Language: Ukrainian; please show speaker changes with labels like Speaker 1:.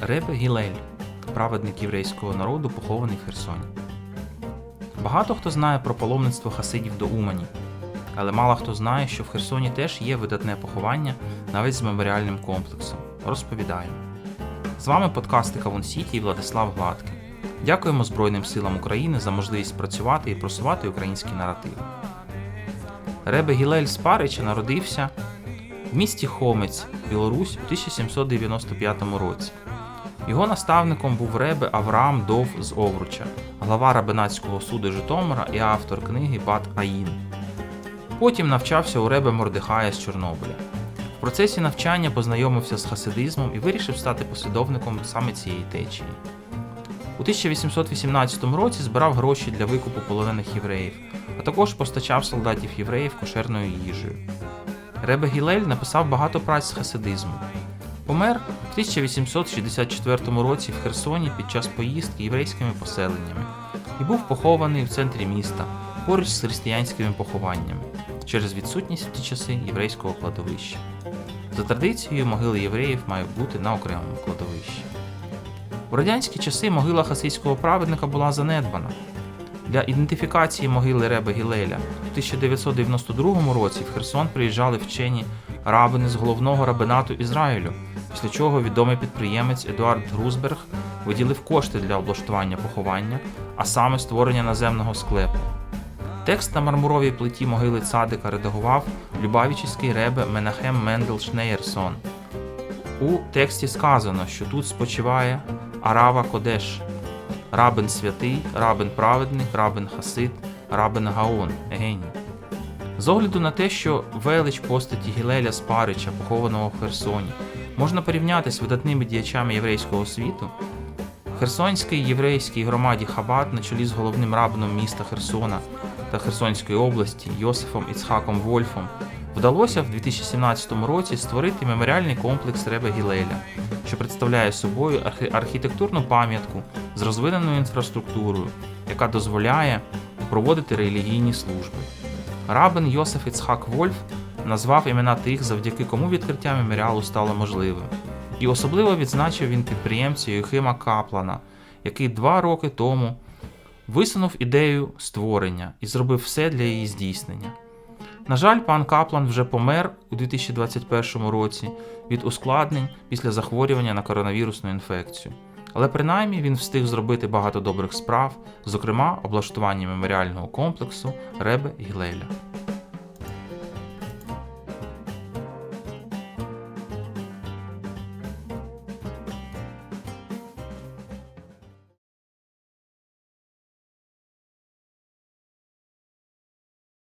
Speaker 1: Ребе Гілель, праведник єврейського народу, похований в Херсоні. Багато хто знає про паломництво хасидів до Умані, але мало хто знає, що в Херсоні теж є видатне поховання навіть з меморіальним комплексом. Розповідаємо. З вами подкасти Кавун Сіті і Владислав Гладкий. Дякуємо Збройним силам України за можливість працювати і просувати українські наративи. Ребе Гілель з Парича народився в місті Хомець, Білорусь у 1795 році. Його наставником був ребе Авраам Дов з Овруча, глава Рабинацького суду Житомира і автор книги Бат Аїн. Потім навчався у ребе Мордехая з Чорнобиля. В процесі навчання познайомився з хасидизмом і вирішив стати послідовником саме цієї течії. У 1818 році збирав гроші для викупу полонених євреїв, а також постачав солдатів євреїв кошерною їжею. Ребе Гілель написав багато праць з хасидизму. Помер в 1864 році в Херсоні під час поїздки єврейськими поселеннями і був похований в центрі міста поруч з християнськими похованнями через відсутність в ті часи єврейського кладовища. За традицією, могили євреїв мають бути на окремому кладовищі. У радянські часи могила хасидського праведника була занедбана. Для ідентифікації могили Реби Гілеля у 1992 році в Херсон приїжджали вчені рабини з головного рабинату Ізраїлю, після чого відомий підприємець Едуард Грузберг виділив кошти для облаштування поховання, а саме створення наземного склепу. Текст на мармуровій плиті могили цадика редагував Любавічський ребе Менахем Мендел Шнеєрсон. У тексті сказано, що тут спочиває Арава Кодеш, рабин святий, рабин праведник, рабин Хасид, рабин Гаон, геній. З огляду на те, що велич постаті Гілеля Спарича, похованого в Херсоні, можна порівняти з видатними діячами єврейського світу, Херсонській єврейській громаді Хабат на чолі з головним рабином міста Херсона та Херсонської області Йосифом Іцхаком Вольфом вдалося в 2017 році створити меморіальний комплекс Ребе Гілеля, що представляє собою архітектурну пам'ятку з розвиненою інфраструктурою, яка дозволяє проводити релігійні служби. Рабин Йосиф Іцхак Вольф назвав імена тих, завдяки кому відкриття меморіалу стало можливим. І особливо відзначив він підприємця Юхима Каплана, який два роки тому висунув ідею створення і зробив все для її здійснення. На жаль, пан Каплан вже помер у 2021 році від ускладнень після захворювання на коронавірусну інфекцію. Але принаймні він встиг зробити багато добрих справ, зокрема облаштування меморіального комплексу Ребе Гілеля.